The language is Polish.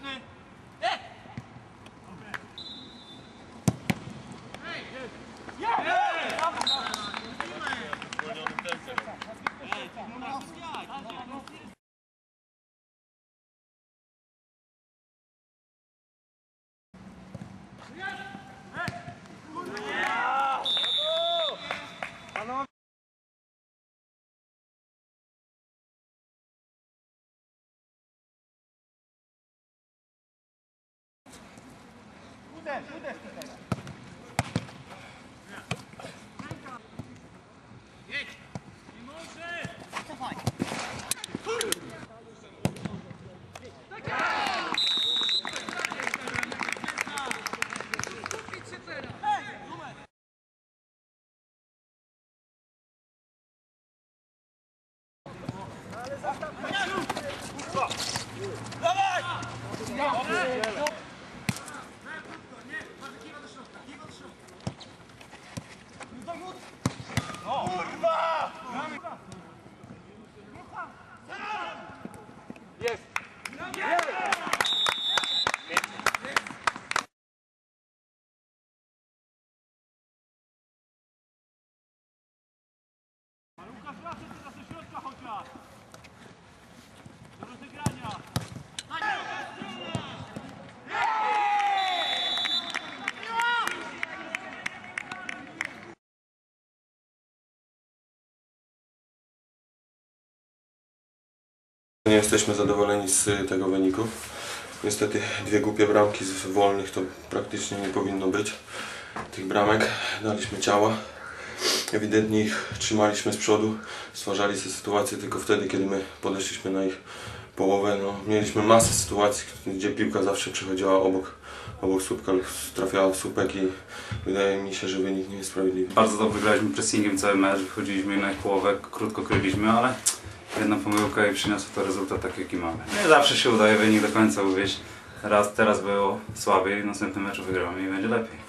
Okay. Nie O, Kurwa! Jesteśmy zadowoleni z y, tego wyniku. Niestety dwie głupie bramki z wolnych to praktycznie nie powinno być. Tych bramek daliśmy ciała. Ewidentnie ich trzymaliśmy z przodu, stwarzali sobie sytuację tylko wtedy, kiedy my podeszliśmy na ich połowę. No, mieliśmy masę sytuacji, gdzie piłka zawsze przechodziła obok, obok słupka trafiała w słupek i wydaje mi się, że wynik nie jest sprawiedliwy. Bardzo dobrze graliśmy pressingiem cały mecz, wychodziliśmy na ich połowę, krótko kryliśmy, ale jedna pomyłka i przyniosła to rezultat taki jaki mamy. Nie zawsze się udaje wynik do końca uwieść. Raz, teraz było słabiej, w następnym meczu wygramy i będzie lepiej.